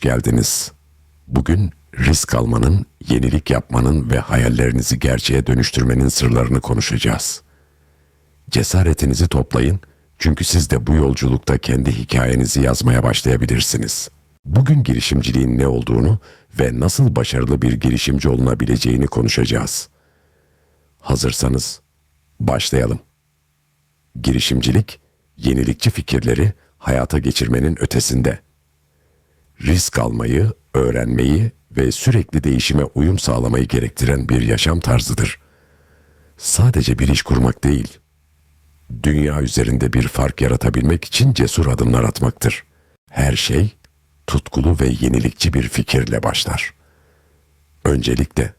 geldiniz. Bugün risk almanın, yenilik yapmanın ve hayallerinizi gerçeğe dönüştürmenin sırlarını konuşacağız. Cesaretinizi toplayın çünkü siz de bu yolculukta kendi hikayenizi yazmaya başlayabilirsiniz. Bugün girişimciliğin ne olduğunu ve nasıl başarılı bir girişimci olunabileceğini konuşacağız. Hazırsanız başlayalım. Girişimcilik, yenilikçi fikirleri hayata geçirmenin ötesinde. Risk almayı, öğrenmeyi ve sürekli değişime uyum sağlamayı gerektiren bir yaşam tarzıdır. Sadece bir iş kurmak değil, dünya üzerinde bir fark yaratabilmek için cesur adımlar atmaktır. Her şey tutkulu ve yenilikçi bir fikirle başlar. Öncelikle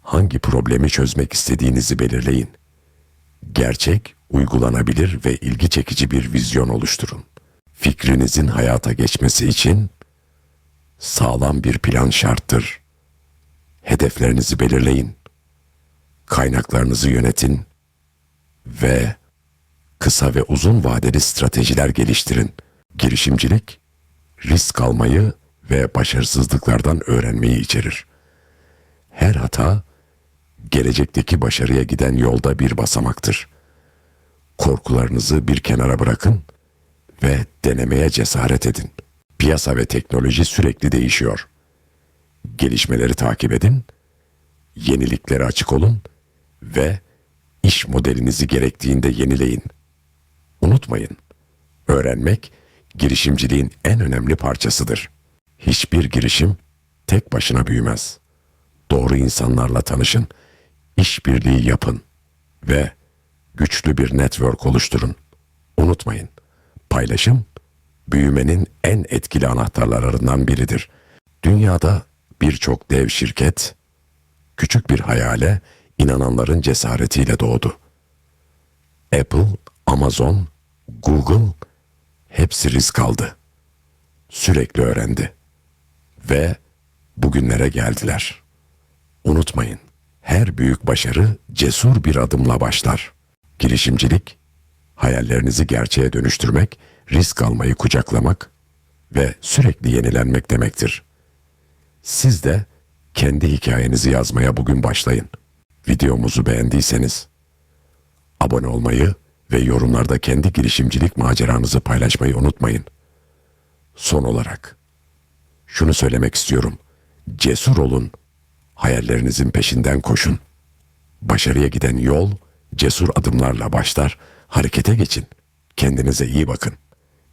hangi problemi çözmek istediğinizi belirleyin. Gerçek, uygulanabilir ve ilgi çekici bir vizyon oluşturun. Fikrinizin hayata geçmesi için sağlam bir plan şarttır. Hedeflerinizi belirleyin. Kaynaklarınızı yönetin ve kısa ve uzun vadeli stratejiler geliştirin. Girişimcilik, risk almayı ve başarısızlıklardan öğrenmeyi içerir. Her hata, gelecekteki başarıya giden yolda bir basamaktır. Korkularınızı bir kenara bırakın ve denemeye cesaret edin. Piyasa ve teknoloji sürekli değişiyor. Gelişmeleri takip edin, yeniliklere açık olun ve iş modelinizi gerektiğinde yenileyin. Unutmayın, öğrenmek girişimciliğin en önemli parçasıdır. Hiçbir girişim tek başına büyümez. Doğru insanlarla tanışın, işbirliği yapın ve güçlü bir network oluşturun. Unutmayın, paylaşım büyümenin en etkili anahtarlarından biridir. Dünyada birçok dev şirket küçük bir hayale inananların cesaretiyle doğdu. Apple, Amazon, Google hepsi risk aldı. Sürekli öğrendi. Ve bugünlere geldiler. Unutmayın, her büyük başarı cesur bir adımla başlar. Girişimcilik, hayallerinizi gerçeğe dönüştürmek, risk almayı kucaklamak ve sürekli yenilenmek demektir. Siz de kendi hikayenizi yazmaya bugün başlayın. Videomuzu beğendiyseniz abone olmayı ve yorumlarda kendi girişimcilik maceranızı paylaşmayı unutmayın. Son olarak şunu söylemek istiyorum. Cesur olun. Hayallerinizin peşinden koşun. Başarıya giden yol cesur adımlarla başlar. Harekete geçin. Kendinize iyi bakın.